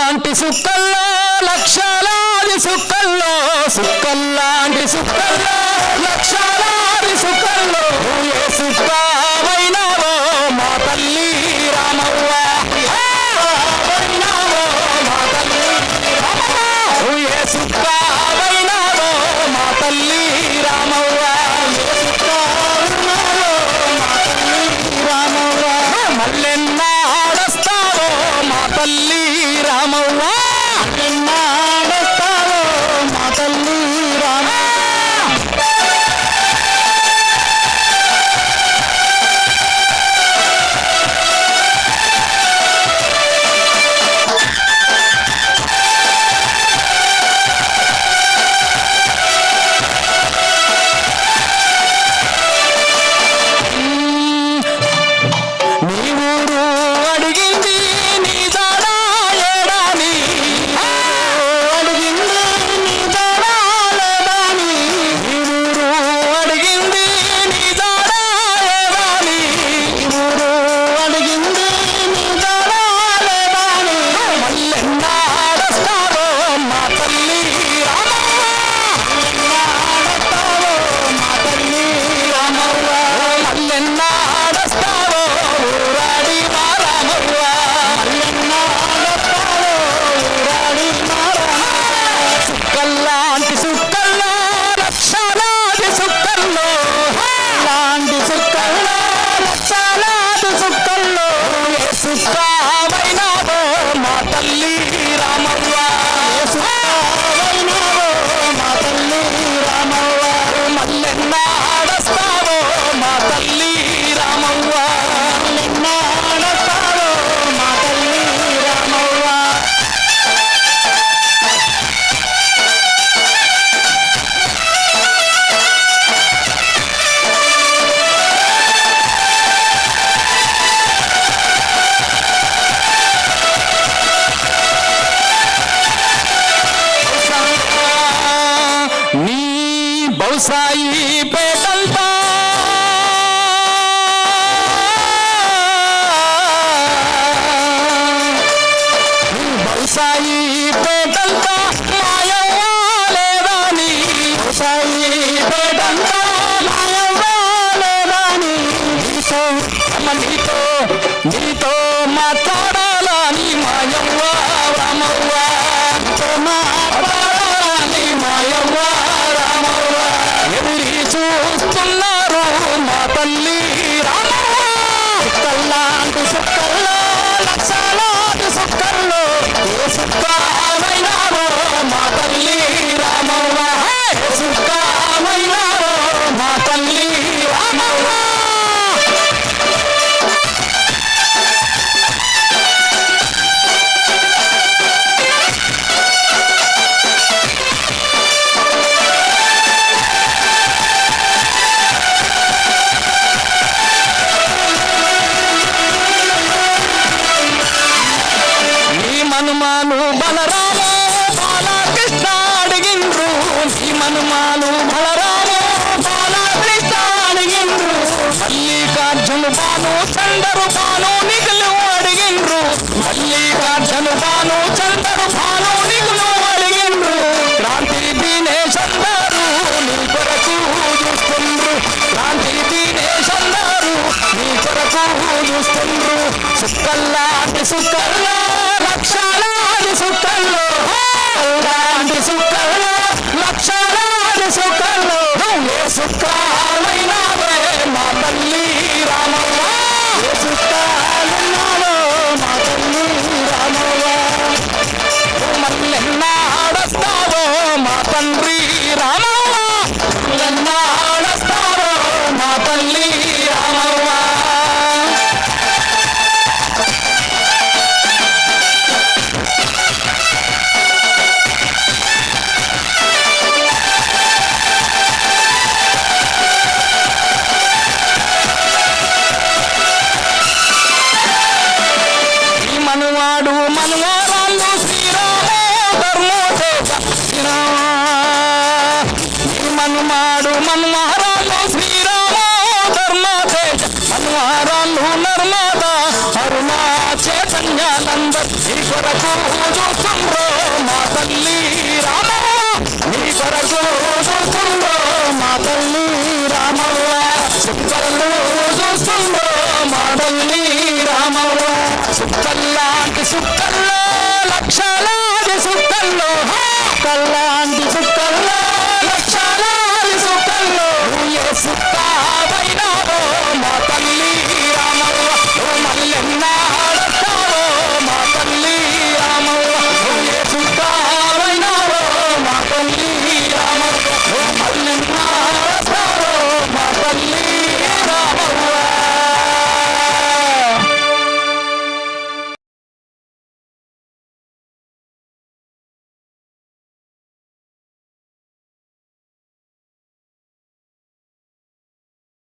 లాంటి సుక్కల్లో లక్షలాది సుక్కల్లో సుక్కల్లాంటి సుక్కల్లో లక్షలాది సుక్కల్లో. చూస్తున్నారు మా తల్లి రామవ్వ సుక్కల్లాంటి సుక్కల్లో లక్షలాంటి సుక్కల్లో ఏ సుక్కమైనావో మా తల్లి రామవ్వ ఏ నీ మనుమాను బలరాము బాలకృష్ణ అడిగిండ్రు. నీ మనుమాను బలరాము బాలకృష్ణ అడిగిండ్రు. మల్లికార్జును బాను చందరు బాను నిగులు అడిగిండ్రు. మల్లికార్జును బాను చందరు బాను నిగులు అడిగిండ్రు. క్రాంతి దినేష్ అందరు నీ కొరకు చూస్తుండ్రు. క్రాంతి దినేష్ అందరు నీ కొరకు చూస్తుండ్రు. సుక్కల్లాంటి సుక్కల్లో లక్షలాది సుక్కల్లో లాంటి సుక్కల్లో లక్షలాది సుక్కల్లో ఏ సుక్కాలైనావే మా తల్లి రామయ్య. ఏ సుక్కలున్నావో మా తల్లి జ్ఞానంద నీ కొరకు చూస్తుండ్రో మా తల్లి రామవ్వ. నీ కొరకు చూస్తుండ్రో మా తల్లి రామవ్వ. చుక్కలు చూస్తుండ్రో మా తల్లి రామవ్వ. చుక్కల్లాంటి చుక్కల్లో లక్షలాది చుక్కల్లో కల్లాంటి చుక్కల్లో